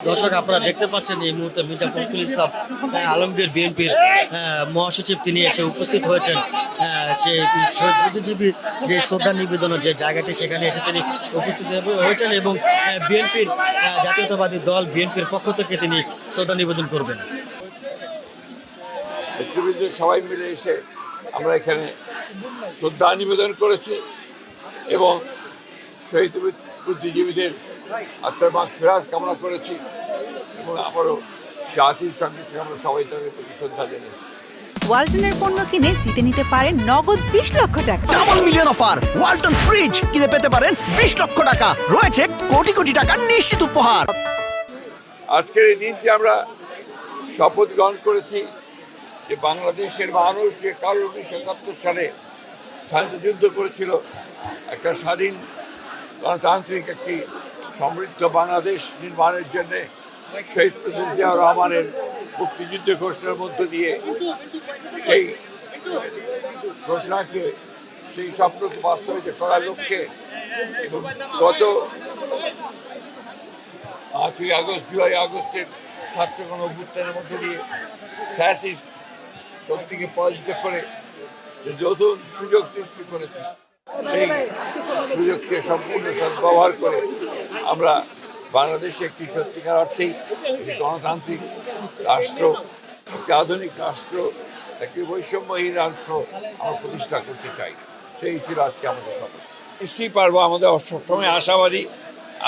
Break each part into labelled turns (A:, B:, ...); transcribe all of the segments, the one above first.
A: দর্শক আপনারা দেখতে পাচ্ছেন এই মুহূর্তে মির্জা ফখরুল ইসলাম আলমগীর বিএনপির মহাসচিব তিনি এসে উপস্থিত হয়েছেন আহ, সে শহীদ বুদ্ধিজীবীর যে শ্রদ্ধা নিবেদনের যে জায়গাটি সেখানে এসে তিনি উপস্থিত হয়েছেন এবং বিএনপির জাতীয়তাবাদী দল বিএনপির পক্ষ থেকে তিনি শ্রদ্ধা নিবেদন করবেন।
B: সবাই মিলে এসে আমরা এখানে শ্রদ্ধা নিবেদন করেছি এবং শহীদ বুদ্ধিজীবীদের আত্মার মাগ ফেরাত কামনা করেছি এবং আমারও জাতির সঙ্গে সঙ্গে আমরা সবাই তাদের প্রতি শ্রদ্ধা জানিয়েছি
C: ওয়ালটনের পণ্য কিনে জিতে নিতে পারেন নগদ বিশ লক্ষ টাকা।
D: Double million offer Walton fridge কিনে পেতে পারেন বিশ লক্ষ টাকা। রয়েছে কোটি কোটি টাকার নিশ্চিত উপহার।
B: আজকের এই দিনটি আমরা শপথ গ্রহণ করেছি যে বাংলাদেশের মানুষ যে কারও উনিশশো একাত্তর সালে স্বাধীনতা যুদ্ধ করেছিল একটা স্বাধীন গণতান্ত্রিক একটি সমৃদ্ধ বাংলাদেশ নির্মাণের জন্য শহীদ প্রেসিডেন্ট জিয়াউর রহমানের মুক্তিযুদ্ধ ঘোষণার মধ্য দিয়ে সেই ঘোষণাকে, সেই স্বপ্নকে বাস্তবায়িত করার লক্ষ্যে এবং গত পাঁচই আগস্ট, জুলাই আগস্টের ছাত্রগণ অভ্যুত্থানের মধ্যে দিয়ে ফ্যাসিস্ট শক্তিকে পরাজিত করে নতুন সুযোগ সৃষ্টি করেছে, সেই সুযোগকে সম্পূর্ণ সদ্ব্যবহার করে বাংলাদেশে একটি সত্যিকার অর্থেই একটি গণতান্ত্রিক রাষ্ট্র, একটি আধুনিক রাষ্ট্র, একটি বৈষম্যহীন রাষ্ট্র আমরা প্রতিষ্ঠা করতে চাই। সেই ছিল আজকে আমাদের শপথ নিশ্চয়ই পারব আমাদের সবসময় আশাবাদী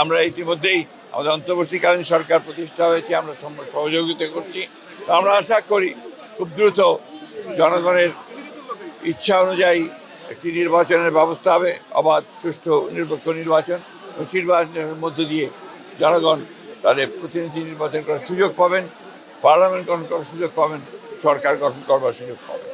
B: আমরা ইতিমধ্যেই আমাদের অন্তর্বর্তীকালীন সরকার প্রতিষ্ঠা হয়েছে, আমরা সহযোগিতা করছি। তো আমরা আশা করি খুব দ্রুত জনগণের ইচ্ছা অনুযায়ী একটি নির্বাচনের ব্যবস্থা হবে, অবাধ, সুষ্ঠু, নিরপেক্ষ নির্বাচন। নির্বাচনের মধ্য দিয়ে জনগণ তাদের প্রতিনিধি নির্বাচন করার সুযোগ পাবেন, পার্লামেন্ট গঠন করার সুযোগ পাবেন, সরকার গঠন করবার সুযোগ পাবেন।